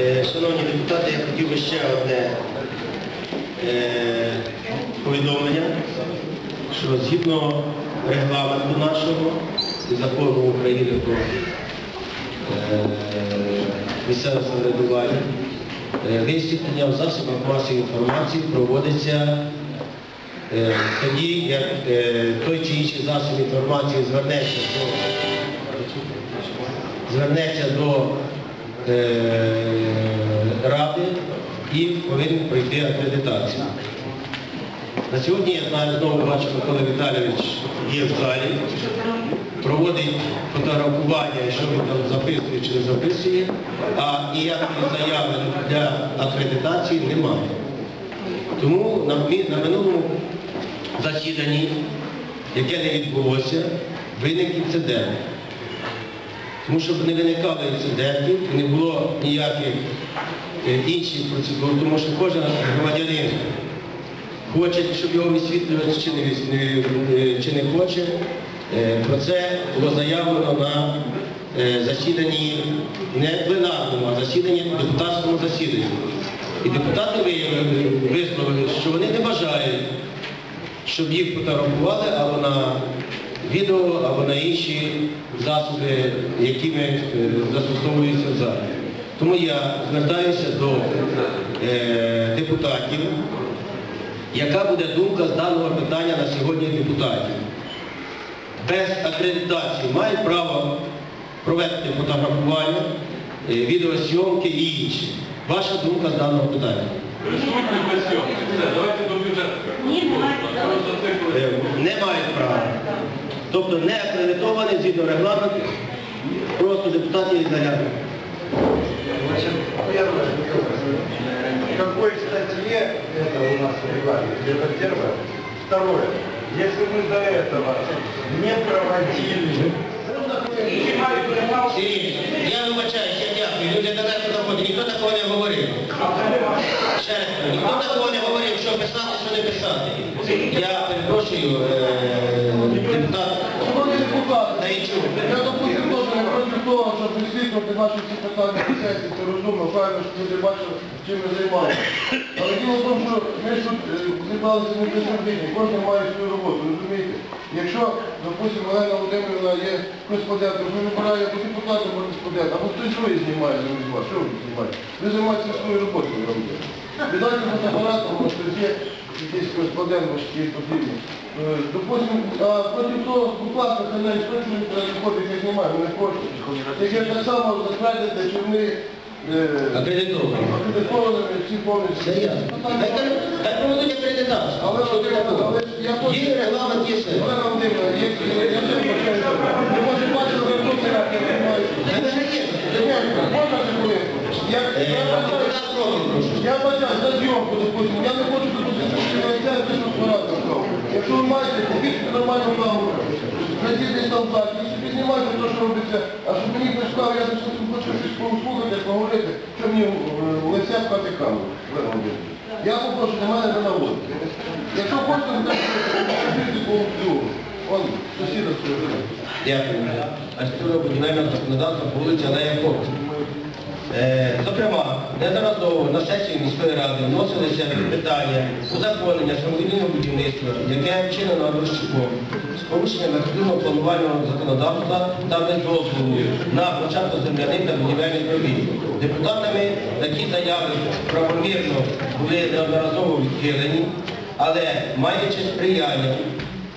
Е, Шановні депутати, я хотів би ще одне е, повідомлення, що згідно регламенту нашого і закону України про е, місцеве самоврядування, висвітлення в засобах масової інформації проводиться тоді, як той чи інший засіб інформації звернеться до звернеться до ради і повинен пройти акредитацію. На сьогодні я знаю, знову бачу, Микола Віталійович є в залі, проводить фотографування, що він там записує чи не записує, а ніякої заяви для акредитації немає. Тому на минулому засіданні, яке не відбулося, виник інцидент. Тому щоб не виникало інцидентів, не було ніяких е, інших процедур, тому що кожен громадянин хоче, щоб його висвітлювати, чи не, е, чи не хоче. Е, Про це було заявлено на засіданні не пленарному, а засіданні депутатському засіданні. І депутати виявили, висловили, що вони не бажають, щоб їх фотографували або на відео, або на інші засоби, якими е, застосовуються в залі. Тому я звертаюся до е, депутатів, яка буде думка з даного питання на сьогодні депутатів. Без акредитації мають право провести фотографування, е, відеосйомки і інше. Ваша думка з даного питання? Присутні без сьогодні. Все, давайте до бюджету. Ні. Е, Не мають права Тобто не акредитовані згідно регламенту, просто депутатів і заряду. Значит, первое, в какой статье это у нас в регламенте? Это первое. Второе. Если мы до этого не проводили... Сергій, я вибачаюсь, я дякую. Люди далеко заходять. Ніхто такого не говорив. Ще раз кажу, ніхто такого не говорив, що писати, що не писати. Я щоб висвітлювати наші всі питання сесії, це розумно, правильно, щоб люди бачили, чим ми займаємося. Але діло в тому, що ми тут е, зібралися не безробітні, кожен має свою роботу, розумієте? Якщо, допустимо, Олена Володимирівна є кореспондентом, ви вибирає або депутатом, або кореспондент, або хтось другий знімає замість вас, що ви знімаєте? Ви займаєтеся своєю роботою робите. Віддайте фотоапаратом, може, хтось є якийсь кореспондент, може, який потрібний. Е, Допустим, а проти того, ласка, хай навіть точно не не хочуть. Тільки так само затвердити, е, Акредитовані. акредитованими, всі повністю. Кер- проведуть акредитацію. Але Що. Є регламент, є. Ви може бачили, ви тут як я Е, бажаю за зйомку, допустим, я не хочу допустити, що я це пишу апаратом. Якщо ви маєте, камеру, зайдіть там так, і собі знімайте те, що робиться, а щоб мені прийшла, я не хочу щось послухати, поговорити, що мені камеру. Олена Володимирівна. Я попрошу для мене не наводити. Якщо хочете, то скажіть по другу. Он сусіда стоїть. Дякую. Архітектура будівельного законодавства по вулиці Алея Фокс. Е, Зокрема, неодноразово на сесії міської ради вносилися питання узаконення самовільного будівництва, яке вчинено Рощуком з порушенням архітектурного планувального законодавства та без дозволу на початку земляних та будівельних робіт. Депутатами такі заяви правомірно були неодноразово відхилені, але маючи сприяння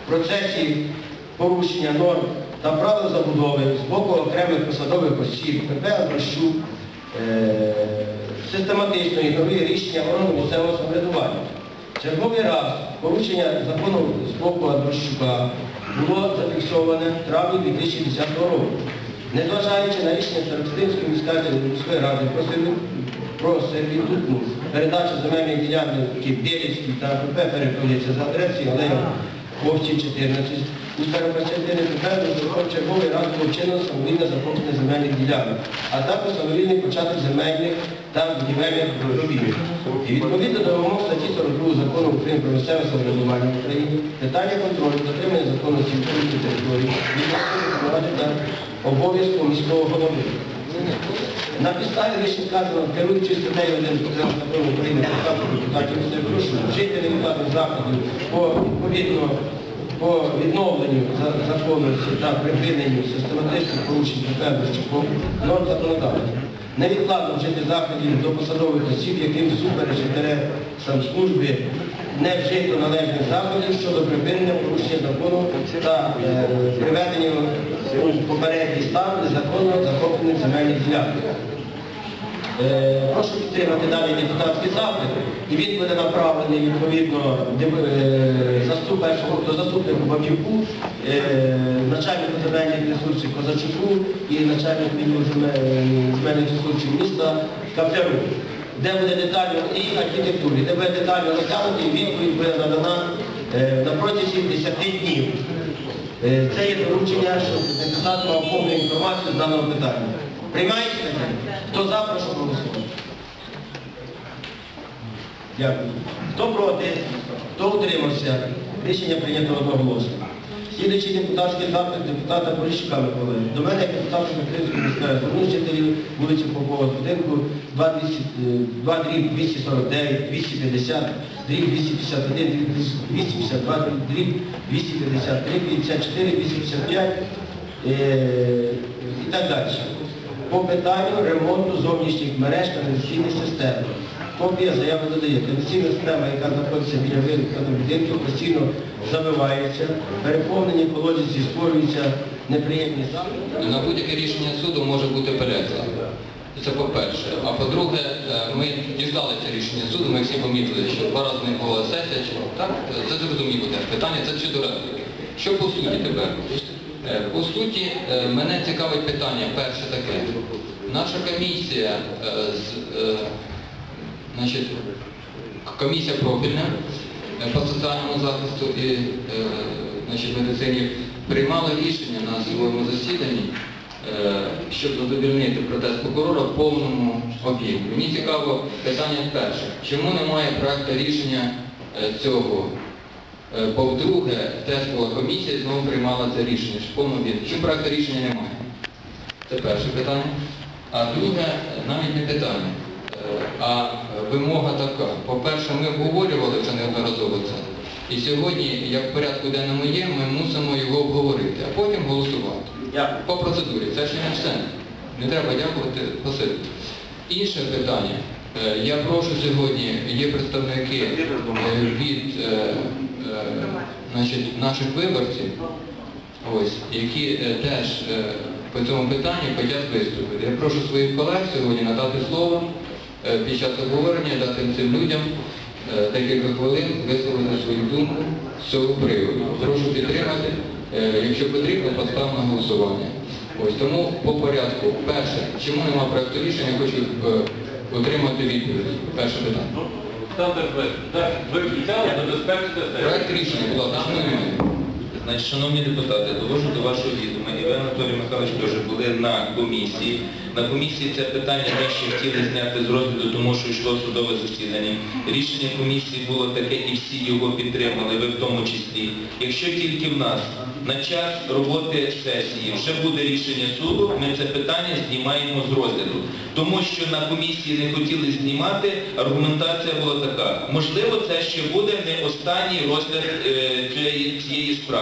в процесі порушення норм та правил забудови з боку окремих посадових осіб ПП Андрощук систематично ігнорує рішення органу місцевого самоврядування. Черговий раз порушення закону з боку Андрощука було зафіксоване в травні 2010 року. Незважаючи на рішення Старостинської міської ради про серві- про сервітутну передачу земельних ділянок Білівській та ПП переходяться за адресою Олега Ковчі 14, у Старокостянтини Михайло закон черговий раз вчинено самовільне захоплення земельних ділянок, а також самовільний початок земельних та будівельних робіт. І відповідно до вимог статті 42 закону України про місцеве самоврядування в Україні, питання контролю, дотримання законності відповідної території, відповідно та обов'язку міського голови. На підставі вище сказано, керуючись статтею 1 закону України про статус депутатів місцевих вирішення, вжити невідкладних заходів по відповідно по відновленню за- законності та припиненню систематичних порушень підприємницьких норм законодавства. Невідкладно вжити заходів до посадових осіб, яким супереч інтересам служби не вжито належних заходів щодо припинення порушення закону та е, приведення у попередній стан незаконно захоплених земельних ділянок. Е, Прошу підтримати даний депутатський запит, і він буде направлений відповідно е, заступ- першого- до заступнику Баб'юку, е, начальнику земельних ресурсів Козачуку і начальнику земельних ресурсів міста Капляру, де буде детально і архітектурі, де буде детально розглянути і відповідь буде надана на протязі 10 днів. Це є доручення, щоб депутат мав повну інформацію з даного питання. Приймаєте? Хто за, прошу голосувати. Дякую. Хто проти? Хто утримався? Рішення прийнято одноголосно. Слідуючий депутатський запит депутата Поліщука Миколи. До мене як депутата Миколаївської міської жителів вулиці Попова будинку 2 дріб 249, 250, дріб 251, дріб 252, дріб 253, 54, 255 е, і так далі. По питанню ремонту зовнішніх мереж каналізаційних систем. Копія заяви додає. Каналізаційна система, яка знаходиться біля вироблених будинків, постійно забивається, переповнені колодязі створюються неприємні запити. На будь-яке рішення суду може бути апеляція. Це по-перше. А по-друге, е, ми дізналися рішення суду, ми всі помітили, що два рази не була сесія, чи так? Це зрозуміло теж. Питання це щодо репліки. Що по суті тепер? Е, По суті, е, мене цікавить питання, перше таке. Наша комісія е, значить, комісія профільна по соціальному захисту і значить, медицині приймала рішення на своєму засіданні, щоб задовільнити протест прокурора в повному об'ємі. Мені цікаво питання перше. Чому немає проекту рішення цього? Е, По-друге, теж була комісія знову приймала це рішення, що в повному об'ємі. Чому проекту рішення немає? Це перше питання. А друге, навіть не питання, е, а вимога така. По-перше, ми обговорювали вже неодноразово це. І сьогодні, як в порядку денному є, ми мусимо його обговорити, а потім голосувати. Дякую. По процедурі, це ще не все. Не треба дякувати спасибі. Інше питання. Е, Я прошу сьогодні, є представники е, від е, е, значить, наших виборців, ось, які е, теж е, по цьому питанню хочуть виступити. Я прошу своїх колег сьогодні надати слово е, під час обговорення, дати цим людям декілька хвилин висловити свою думку з цього приводу. Прошу підтримати, якщо потрібно, постав на голосування. Ось тому по порядку. Перше, чому немає проєкту рішення, хочу отримати відповідь. Перше питання. Це. Рішення, будь ласка. Значить, шановні депутати, довожу до вашого відома. І ви, Анатолій Михайлович, теж були на комісії. На комісії це питання ми ще хотіли зняти з розгляду, тому що йшло судове засідання. Рішення комісії було таке, і всі його підтримали, ви в тому числі. Якщо тільки в нас на час роботи сесії вже буде рішення суду, ми це питання знімаємо з розгляду. Тому що на комісії не хотіли знімати, аргументація була така. Можливо, це ще буде не останній розгляд е, цієї- цієї справи.